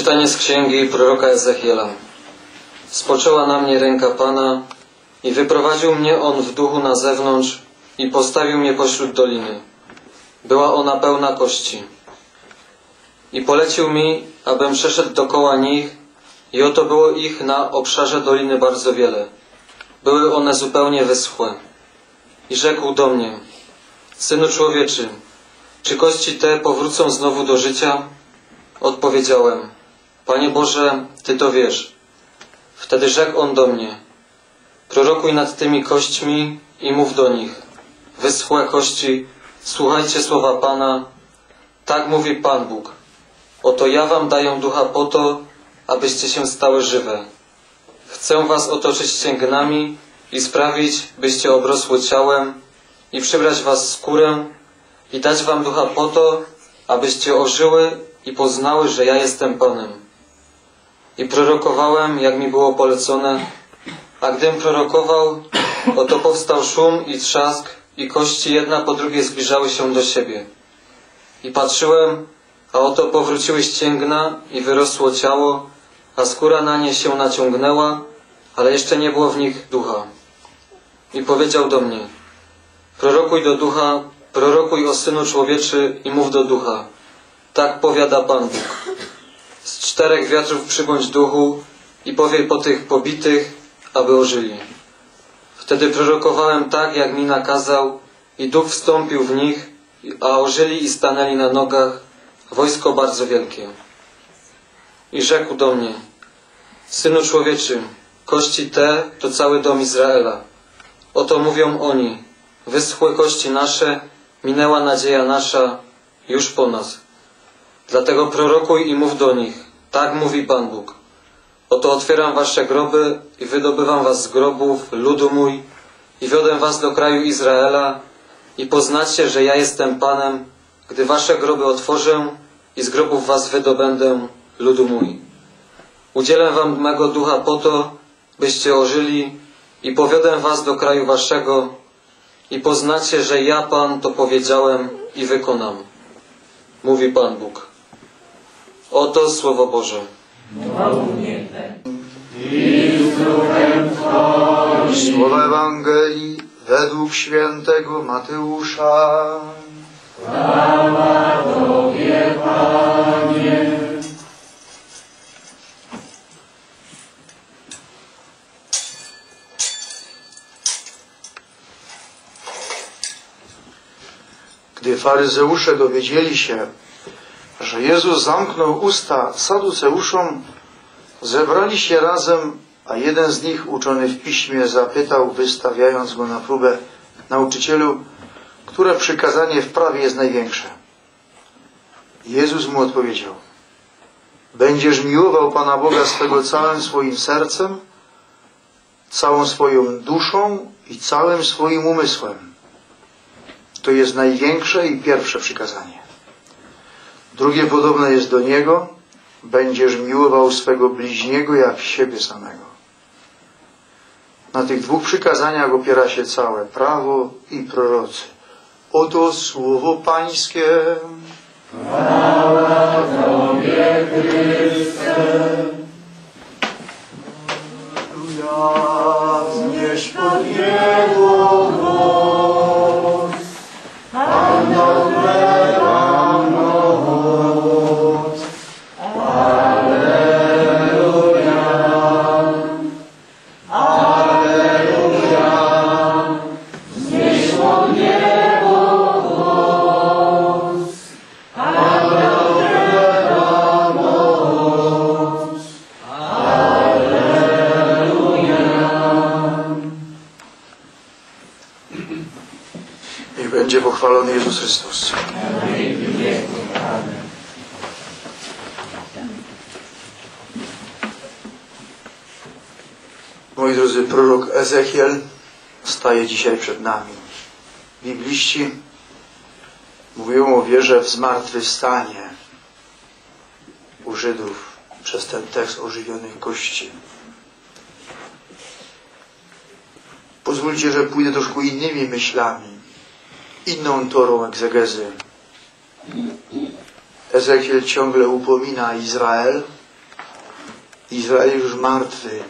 Czytanie z księgi proroka Ezechiela. Spoczęła na mnie ręka Pana i wyprowadził mnie On w duchu na zewnątrz i postawił mnie pośród doliny. Była ona pełna kości. I polecił mi, abym przeszedł dokoła nich i oto było ich na obszarze doliny bardzo wiele. Były one zupełnie wyschłe. I rzekł do mnie, Synu człowieczy, czy kości te powrócą znowu do życia? Odpowiedziałem, Panie Boże, Ty to wiesz. Wtedy rzekł on do mnie, prorokuj nad tymi kośćmi i mów do nich, wyschłe kości, słuchajcie słowa Pana, tak mówi Pan Bóg. Oto ja wam daję ducha po to, abyście się stały żywe. Chcę was otoczyć ścięgnami i sprawić, byście obrosły ciałem i przybrać was skórę i dać wam ducha po to, abyście ożyły i poznały, że ja jestem Panem. I prorokowałem, jak mi było polecone, a gdym prorokował, oto powstał szum i trzask i kości jedna po drugiej zbliżały się do siebie. I patrzyłem, a oto powróciły ścięgna i wyrosło ciało, a skóra na nie się naciągnęła, ale jeszcze nie było w nich ducha. I powiedział do mnie, prorokuj do ducha, prorokuj o Synu Człowieczy i mów do ducha. Tak powiada Pan Bóg. Z czterech wiatrów przybądź duchu i powie po tych pobitych, aby ożyli. Wtedy prorokowałem tak, jak mi nakazał i duch wstąpił w nich, a ożyli i stanęli na nogach wojsko bardzo wielkie. I rzekł do mnie, Synu człowieczy, kości te to cały dom Izraela. Oto mówią oni, wyschłe kości nasze, minęła nadzieja nasza, już po nas. Dlatego prorokuj i mów do nich, tak mówi Pan Bóg. Oto otwieram wasze groby i wydobywam was z grobów, ludu mój, i wiodę was do kraju Izraela i poznacie, że ja jestem Panem, gdy wasze groby otworzę i z grobów was wydobędę, ludu mój. Udzielę wam mego ducha po to, byście ożyli i powiodę was do kraju waszego i poznacie, że ja Pan to powiedziałem i wykonam. Mówi Pan Bóg. Oto Słowo Boże. Słowa Ewangelii według świętego Mateusza. Gdy faryzeusze dowiedzieli się, że Jezus zamknął usta saduceuszom, zebrali się razem, a jeden z nich, uczony w piśmie, zapytał, wystawiając go na próbę, nauczycielu, które przykazanie w prawie jest największe. Jezus mu odpowiedział, będziesz miłował Pana Boga swego całym swoim sercem, całą swoją duszą i całym swoim umysłem. To jest największe i pierwsze przykazanie. Drugie podobne jest do niego. Będziesz miłował swego bliźniego jak siebie samego. Na tych dwóch przykazaniach opiera się całe prawo i prorocy. Oto słowo Pańskie. Chwała Wznieś pod niebo głos. Zmartwychwstanie u Żydów przez ten tekst ożywionych kości. Pozwólcie, że pójdę troszkę innymi myślami, inną torą egzegezy. Ezekiel ciągle upomina Izrael Izrael już martwy.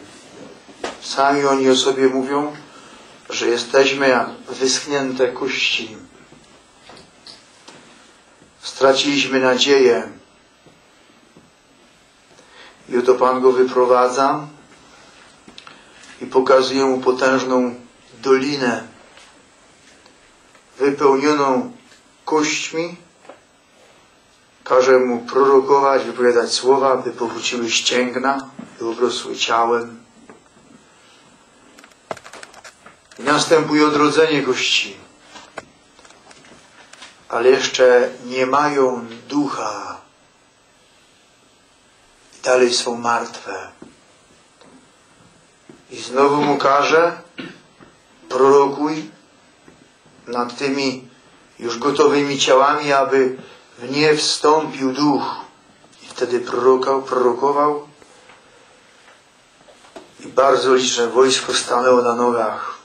Sami oni o sobie mówią, że jesteśmy jak wyschnięte kości. Straciliśmy nadzieję. I oto Pan go wyprowadza i pokazuje mu potężną dolinę wypełnioną kośćmi. Każe mu prorokować, wypowiadać słowa, by powróciły ścięgna, by obrosły ciałem. I następuje odrodzenie kości. Ale jeszcze nie mają ducha. I dalej są martwe. I znowu mu każe, prorokuj nad tymi już gotowymi ciałami, aby w nie wstąpił duch. I wtedy prorokał, prorokował i bardzo liczne wojsko stanęło na nogach.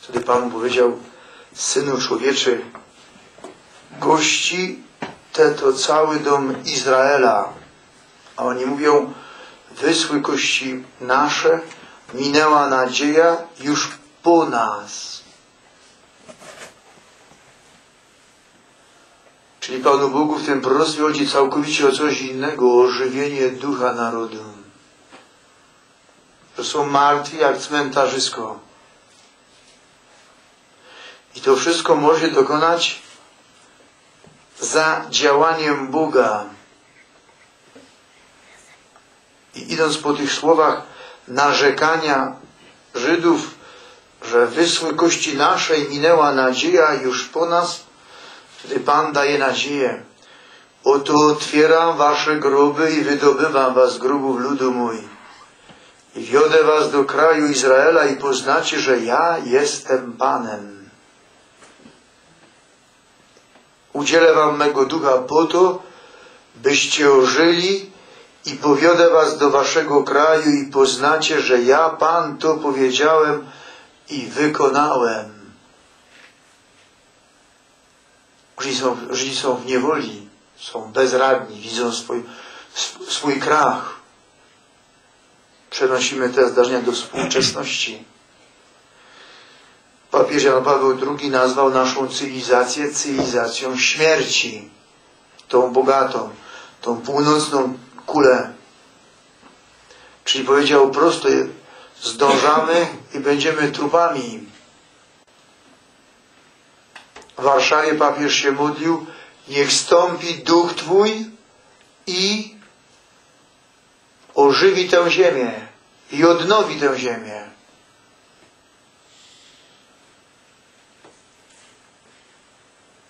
Wtedy Pan powiedział, Synu człowieczy, gości te to cały dom Izraela. A oni mówią, wysły kości nasze, minęła nadzieja już po nas. Czyli Panu Bogu w tym proroctwie chodzi całkowicie o coś innego, o ożywienie ducha narodu. To są martwi jak cmentarzysko. I to wszystko może dokonać za działaniem Boga. I idąc po tych słowach narzekania Żydów, że wysły kości naszej minęła nadzieja już po nas, wtedy Pan daje nadzieję. Oto otwieram wasze groby i wydobywam was z grobów ludu mój. I wiodę was do kraju Izraela i poznacie, że ja jestem Panem. Udzielę wam mego ducha po to, byście ożyli i powiodę was do waszego kraju i poznacie, że ja Pan to powiedziałem i wykonałem. Żydzi są, Żydzi są w niewoli, są bezradni, widzą swój, swój krach. Przenosimy te zdarzenia do współczesności. Papież Jan Paweł II nazwał naszą cywilizację cywilizacją śmierci. Tą bogatą, tą północną kulę. Czyli powiedział prosto, zdążamy i będziemy trupami. W Warszawie papież się modlił, niech stąpi duch Twój i ożywi tę ziemię i odnowi tę ziemię.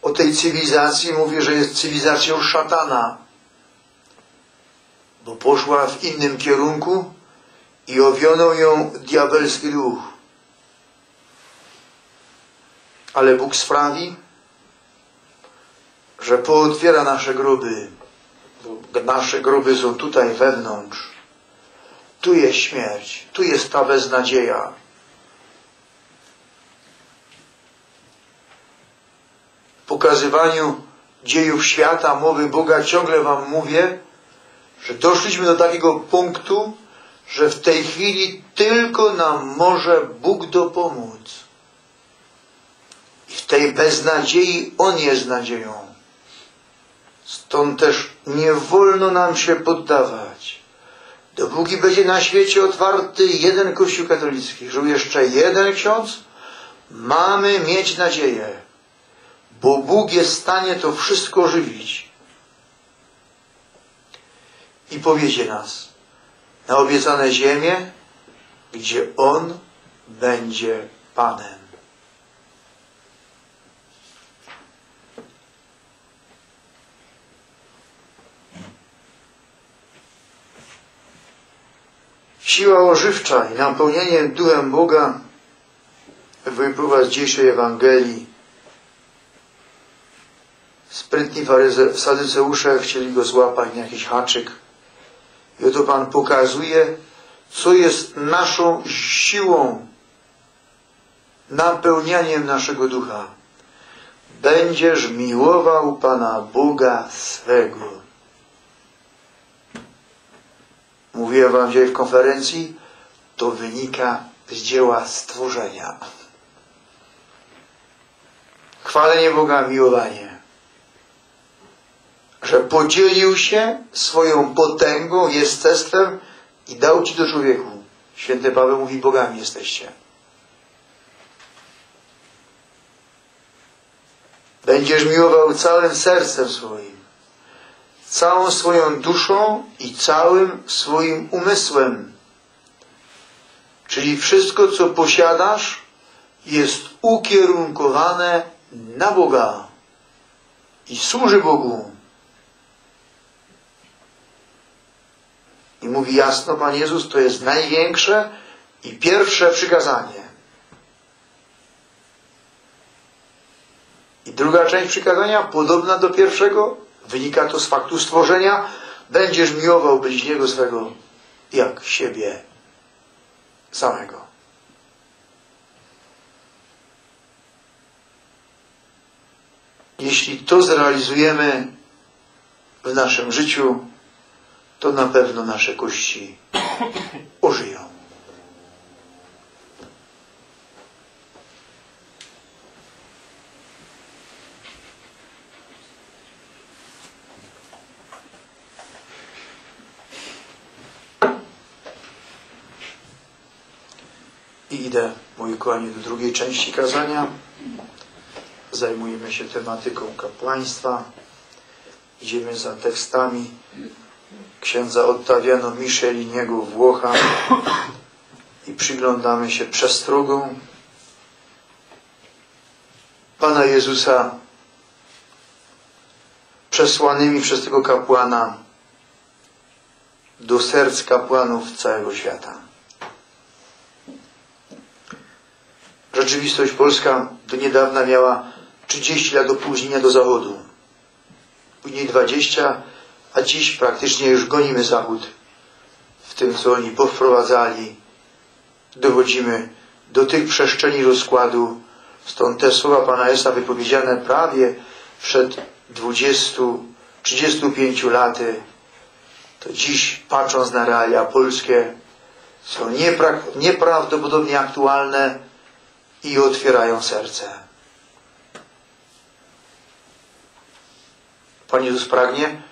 O tej cywilizacji mówi, że jest cywilizacją szatana, bo poszła w innym kierunku i owionął ją diabelski duch. Ale Bóg sprawi, że pootwiera nasze groby, bo nasze groby są tutaj wewnątrz. Tu jest śmierć, tu jest ta beznadzieja. W pokazywaniu dziejów świata, mowy Boga ciągle Wam mówię, że doszliśmy do takiego punktu, że w tej chwili tylko nam może Bóg dopomóc. I w tej beznadziei On jest nadzieją. Stąd też nie wolno nam się poddawać. Dopóki będzie na świecie otwarty jeden Kościół katolicki, żył jeszcze jeden ksiądz, mamy mieć nadzieję, bo Bóg jest w stanie to wszystko ożywić. I powiedzie nas na obiecane ziemię, gdzie On będzie Panem. Siła ożywcza i napełnienie duchem Boga wypływa z dzisiejszej Ewangelii. Sprytni sadyceusze chcieli go złapać na jakiś haczyk. I oto Pan pokazuje, co jest naszą siłą, napełnianiem naszego ducha. Będziesz miłował Pana Boga swego. mówiłem wam dzisiaj w konferencji, to wynika z dzieła stworzenia. Chwalenie Boga, miłowanie. Że podzielił się swoją potęgą, jestestwem i dał ci do człowieku. Święty Paweł mówi, bogami jesteście. Będziesz miłował całym sercem swoim, całą swoją duszą i całym swoim umysłem. Czyli wszystko, co posiadasz, jest ukierunkowane na Boga i służy Bogu. Mówi jasno Pan Jezus, to jest największe i pierwsze przykazanie. I druga część przykazania, podobna do pierwszego, wynika to z faktu stworzenia, będziesz miłował bliźniego swego jak siebie samego. Jeśli to zrealizujemy w naszym życiu, to na pewno nasze kości ożyją. I idę, moi kochani, do drugiej części kazania. Zajmujemy się tematyką kapłaństwa. Idziemy za tekstami księdza Ottaviano Micheliniego Włocha i przyglądamy się przestrogą Pana Jezusa przesłanymi przez tego kapłana do serc kapłanów całego świata. Rzeczywistość polska do niedawna miała 30 lat opóźnienia do zachodu. Później 20, a dziś praktycznie już gonimy zachód w tym, co oni powprowadzali. Dochodzimy do tych przestrzeni rozkładu. Stąd te słowa Pana Esa wypowiedziane prawie przed 20, 35 laty, to dziś patrząc na realia polskie są niepra nieprawdopodobnie aktualne i otwierają serce. Pan Jezus pragnie,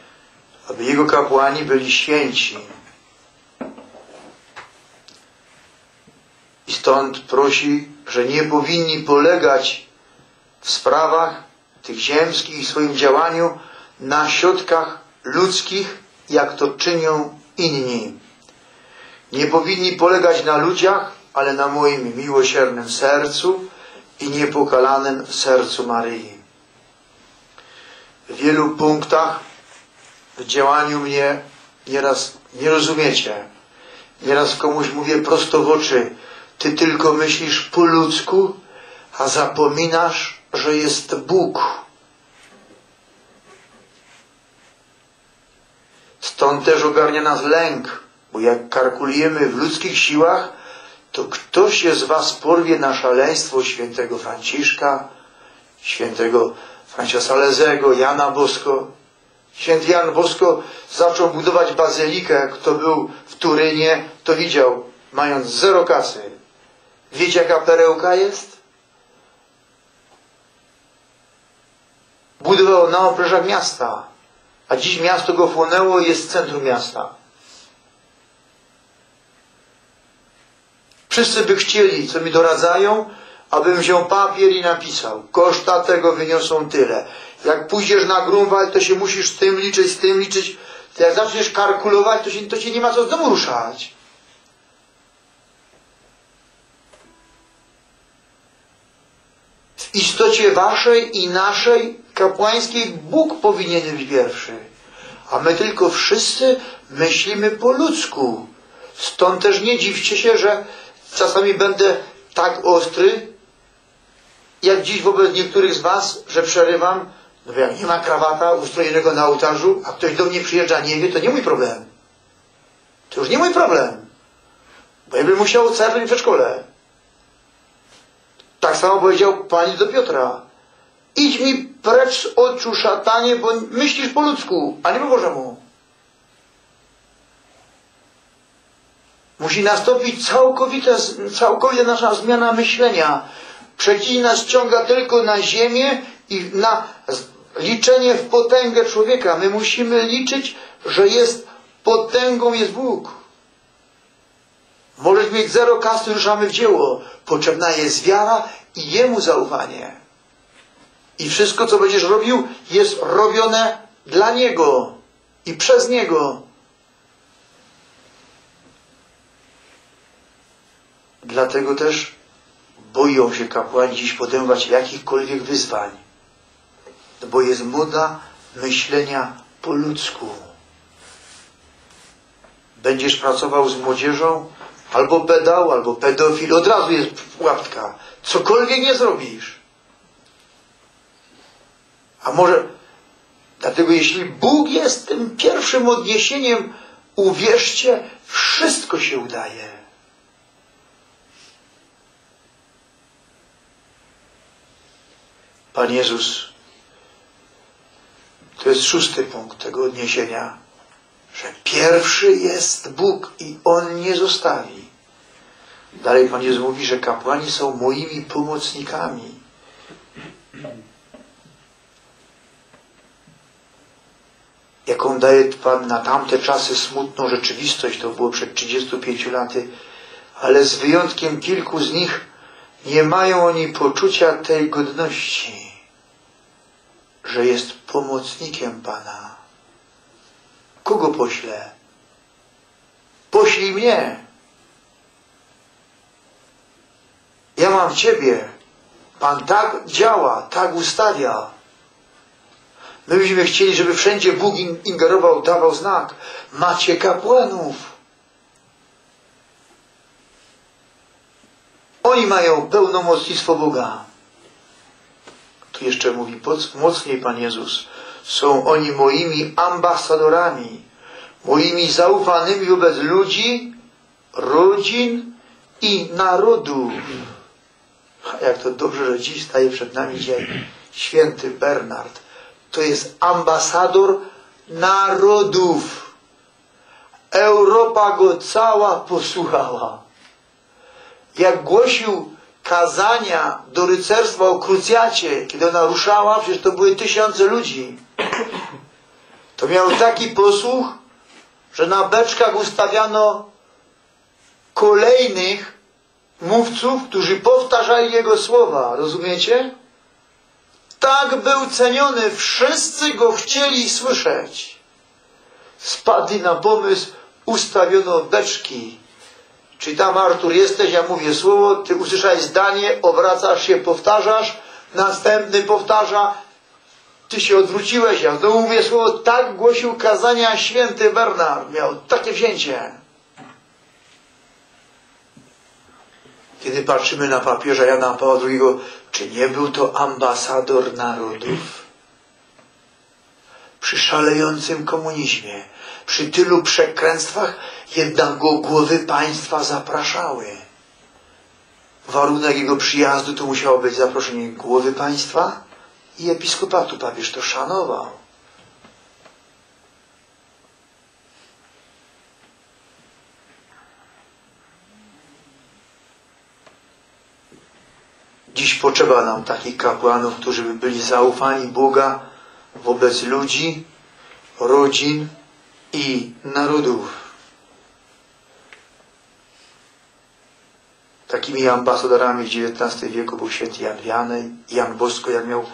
aby Jego kapłani byli święci. I stąd prosi, że nie powinni polegać w sprawach tych ziemskich i swoim działaniu na środkach ludzkich, jak to czynią inni. Nie powinni polegać na ludziach, ale na moim miłosiernym sercu i niepokalanym sercu Maryi. W wielu punktach działaniu mnie nieraz nie rozumiecie. Nieraz komuś mówię prosto w oczy, ty tylko myślisz po ludzku, a zapominasz, że jest Bóg. Stąd też ogarnia nas lęk, bo jak kalkulujemy w ludzkich siłach, to ktoś z was porwie na szaleństwo świętego Franciszka, świętego Francia Salezego, Jana Bosko. Święty Jan Bosko zaczął budować bazylikę. Kto był w Turynie, to widział, mając zero kasy. Wiecie, jaka perełka jest? Budował na obrzeżach miasta, a dziś miasto go wchłonęło i jest centrum miasta. Wszyscy by chcieli, co mi doradzają, abym wziął papier i napisał. Koszta tego wyniosą tyle. Jak pójdziesz na Grunwald, to się musisz z tym liczyć, z tym liczyć. To jak zaczniesz kalkulować, to się, to się nie ma co z domu ruszać. W istocie waszej i naszej kapłańskiej Bóg powinien być pierwszy. A my tylko wszyscy myślimy po ludzku. Stąd też nie dziwcie się, że czasami będę tak ostry, jak dziś wobec niektórych z Was, że przerywam, no bo jak nie ma krawata ustrojonego na ołtarzu, a ktoś do mnie przyjeżdża, nie wie, to nie mój problem. To już nie mój problem. Bo ja bym musiał cernąć w przedszkole. Tak samo powiedział Pani do Piotra. Idź mi precz z oczu szatanie, bo myślisz po ludzku, a nie po Bożemu. Musi nastąpić całkowita, całkowita nasza zmiana myślenia. Przeciw nas ciąga tylko na ziemię i na liczenie w potęgę człowieka. My musimy liczyć, że jest potęgą jest Bóg. Możesz mieć zero kasy, ruszamy w dzieło. Potrzebna jest wiara i Jemu zaufanie. I wszystko, co będziesz robił, jest robione dla Niego i przez Niego. Dlatego też boją się kapłani dziś podejmować jakichkolwiek wyzwań. Bo jest moda myślenia po ludzku. Będziesz pracował z młodzieżą, albo pedał, albo pedofil, od razu jest pułapka. Cokolwiek nie zrobisz. A może, dlatego jeśli Bóg jest tym pierwszym odniesieniem, uwierzcie, wszystko się udaje. Pan Jezus, to jest szósty punkt tego odniesienia, że pierwszy jest Bóg i On nie zostawi. Dalej Pan Jezus mówi, że kapłani są moimi pomocnikami. Jaką daje Pan na tamte czasy smutną rzeczywistość, to było przed 35 laty, ale z wyjątkiem kilku z nich nie mają oni poczucia tej godności, że jest pomocnikiem Pana. Kogo pośle? Poślij mnie. Ja mam Ciebie. Pan tak działa, tak ustawia. My byśmy chcieli, żeby wszędzie Bóg ingerował, dawał znak. Macie kapłanów. Oni mają pełnomocnictwo Boga. Tu jeszcze mówi mocniej Pan Jezus. Są oni moimi ambasadorami, moimi zaufanymi wobec ludzi, rodzin i narodów. Jak to dobrze, że dziś staje przed nami dzień. Święty Bernard. To jest ambasador narodów. Europa go cała posłuchała. Jak głosił kazania do rycerstwa o krucjacie, kiedy ona ruszała, przecież to były tysiące ludzi. To miał taki posłuch, że na beczkach ustawiano kolejnych mówców, którzy powtarzali jego słowa. Rozumiecie? Tak był ceniony, wszyscy go chcieli słyszeć. Spadli na pomysł, ustawiono beczki. Czy tam Artur jesteś, ja mówię słowo, ty usłyszałeś zdanie, obracasz się, powtarzasz, następny powtarza, ty się odwróciłeś, ja znowu mówię słowo, tak głosił kazania święty Bernard, miał takie wzięcie. Kiedy patrzymy na papieża Jana Pawła II, czy nie był to ambasador narodów? Przy szalejącym komunizmie, przy tylu przekręctwach, jednak go głowy państwa zapraszały. Warunek jego przyjazdu to musiało być zaproszenie głowy państwa i episkopatu. Papież to szanował. Dziś potrzeba nam takich kapłanów, którzy by byli zaufani Boga wobec ludzi, rodzin i narodów. Takimi ambasadorami w XIX wieku był święty Jan Wianej, Jan Bosko, jak miał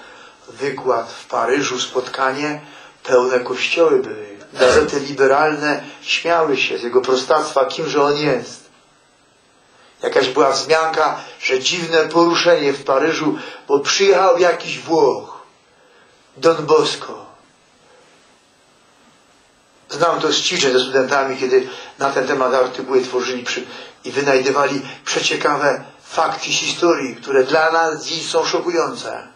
wykład w Paryżu, spotkanie, pełne kościoły były. Gazety liberalne śmiały się z jego prostactwa, kimże on jest. Jakaś była wzmianka, że dziwne poruszenie w Paryżu, bo przyjechał jakiś Włoch, Don Bosco. Znam to z ćwiczeń ze studentami, kiedy na ten temat artykuły tworzyli przy, i wynajdywali przeciekawe fakty historii, które dla nas dziś są szokujące.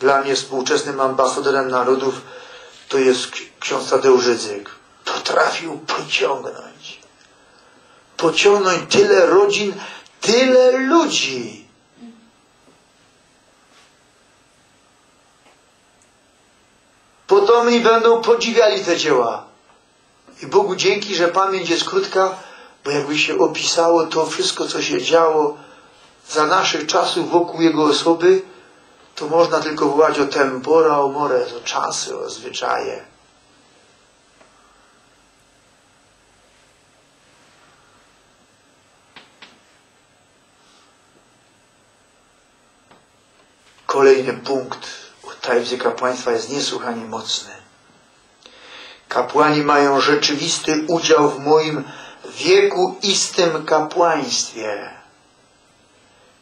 Dla mnie współczesnym ambasadorem narodów to jest ksiądz Tadeusz Rydzyk. Potrafił pociągnąć. Pociągnąć tyle rodzin, tyle ludzi. Potomni będą podziwiali te dzieła. I Bogu dzięki, że pamięć jest krótka, bo jakby się opisało to wszystko, co się działo za naszych czasów wokół Jego osoby, to można tylko wołać o tempora, o mores, o czasy, o zwyczaje. Kolejny punkt tajemnicy kapłaństwa jest niesłychanie mocny. Kapłani mają rzeczywisty udział w moim wieku istym kapłaństwie.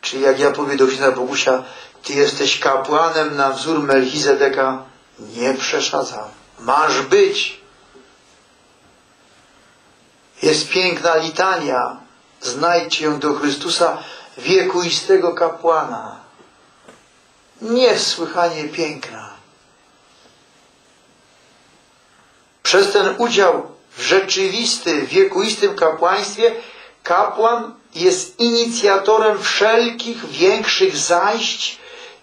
Czyli jak ja powiem do księdza Bogusia, ty jesteś kapłanem na wzór Melchizedeka, nie przeszadzam. Masz być. Jest piękna litania. Znajdźcie ją do Chrystusa, wiekuistego kapłana. Niesłychanie piękna. Przez ten udział w rzeczywistym, wiekuistym kapłaństwie kapłan jest inicjatorem wszelkich większych zajść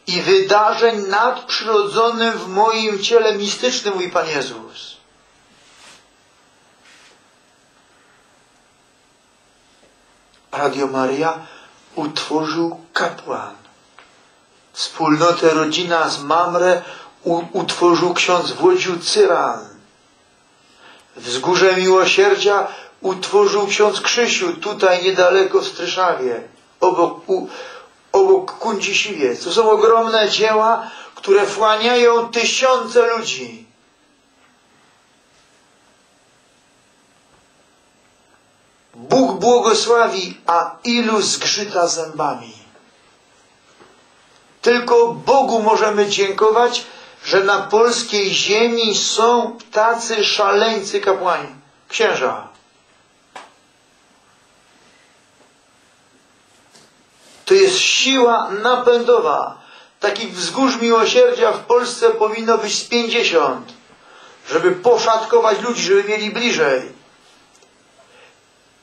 i wydarzeń nadprzyrodzonych w moim ciele mistycznym, mówi Pan Jezus. Radio Maria utworzył kapłan. Wspólnotę rodzina z Mamre utworzył ksiądz Włodziu Cyran. Wzgórze Miłosierdzia utworzył ksiądz Krzysiu, tutaj niedaleko w Stryszawie, obok, u, obok Kundzisiwiec. To są ogromne dzieła, które wchłaniają tysiące ludzi. Bóg błogosławi, a ilu zgrzyta zębami. Tylko Bogu możemy dziękować, że na polskiej ziemi są tacy szaleńcy kapłani, księża. To jest siła napędowa. Takich wzgórz miłosierdzia w Polsce powinno być z pięćdziesiąt, żeby poszatkować ludzi, żeby mieli bliżej.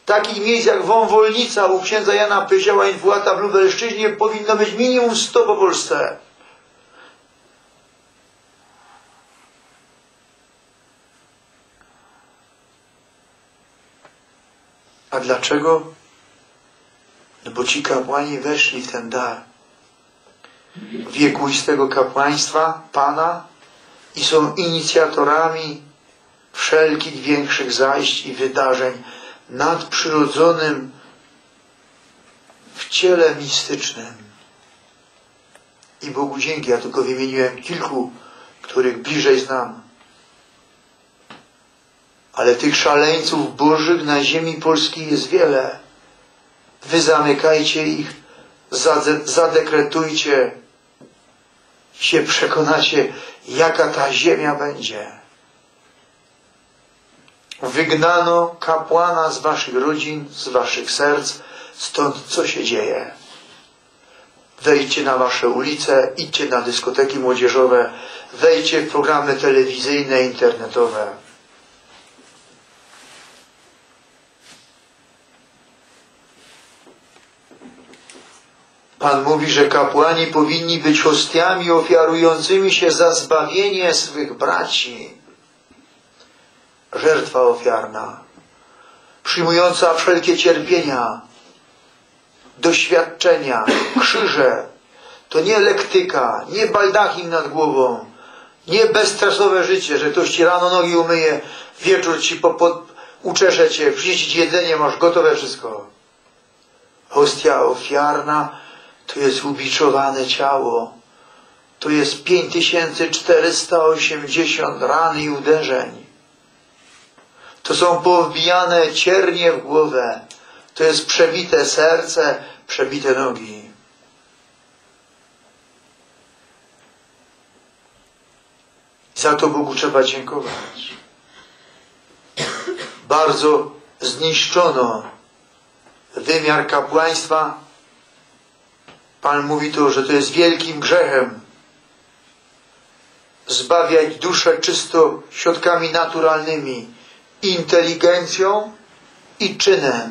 Takich miejsc jak Wąwolnica u księdza Jana Pyzioła i Włata w Lubelszczyźnie powinno być minimum 100 po Polsce. A dlaczego? No bo ci kapłani weszli w ten dar wiekuistego kapłaństwa Pana i są inicjatorami wszelkich większych zajść i wydarzeń nadprzyrodzonym w ciele mistycznym. I Bogu dzięki, ja tylko wymieniłem kilku, których bliżej znam. Ale tych szaleńców bożych na ziemi polskiej jest wiele. Wy zamykajcie ich, zadekretujcie, się przekonacie, jaka ta ziemia będzie. Wygnano kapłana z waszych rodzin, z waszych serc, stąd co się dzieje? Wejdźcie na wasze ulice, idźcie na dyskoteki młodzieżowe, wejdźcie w programy telewizyjne, internetowe. Pan mówi, że kapłani powinni być hostiami ofiarującymi się za zbawienie swych braci. Żertwa ofiarna, przyjmująca wszelkie cierpienia, doświadczenia, krzyże. To nie lektyka, nie baldachim nad głową, nie bezstresowe życie, że ktoś ci rano nogi umyje, wieczór ci po, po, uczesze cię, przyniesie jedzenie, masz gotowe wszystko. Hostia ofiarna to jest ubiczowane ciało. To jest 5480 ran i uderzeń. To są powbijane ciernie w głowę. To jest przebite serce, przebite nogi. Za to Bogu trzeba dziękować. Bardzo zniszczono wymiar kapłaństwa Pan mówi tu, że to jest wielkim grzechem zbawiać duszę czysto środkami naturalnymi, inteligencją i czynem.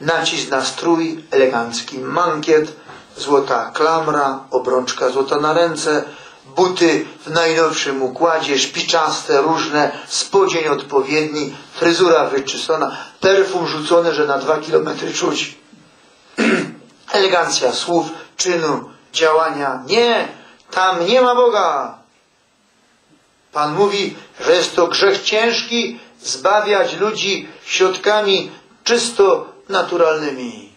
Nacisk na strój, elegancki mankiet, złota klamra, obrączka złota na ręce, buty w najnowszym układzie, szpiczaste, różne, spodzień odpowiedni, fryzura wyczesana, perfum rzucony, że na dwa kilometry czuć. Elegancja słów, czynu, działania. Nie, tam nie ma Boga. Pan mówi, że jest to grzech ciężki zbawiać ludzi środkami czysto naturalnymi.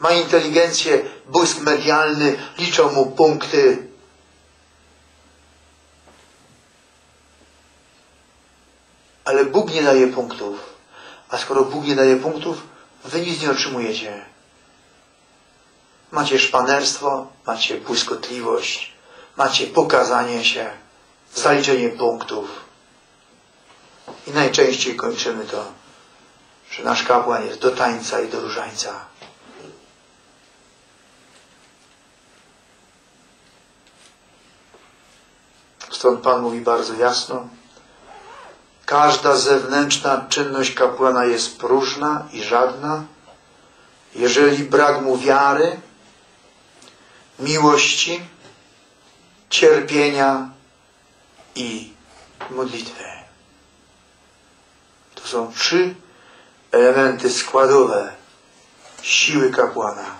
Ma inteligencję, błysk medialny, liczą mu punkty. Ale Bóg nie daje punktów. A skoro Bóg nie daje punktów, wy nic nie otrzymujecie. Macie szpanerstwo, macie błyskotliwość, macie pokazanie się, zaliczenie punktów. I najczęściej kończymy to, że nasz kapłan jest do tańca i do różańca. Stąd Pan mówi bardzo jasno, każda zewnętrzna czynność kapłana jest próżna i żadna, jeżeli brak mu wiary, miłości, cierpienia i modlitwy. To są trzy elementy składowe siły kapłana.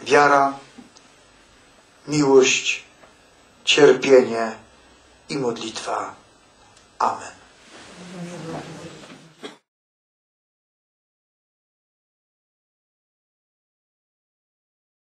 Wiara, miłość, cierpienie i modlitwa. Amen.